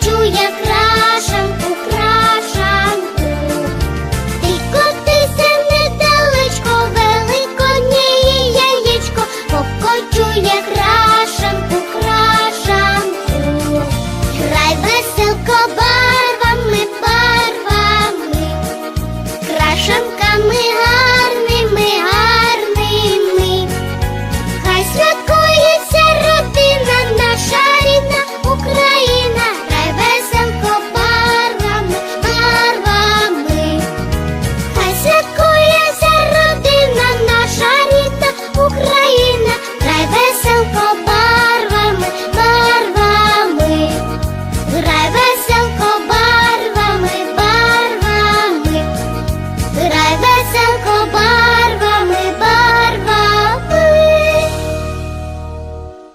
почує крашенка.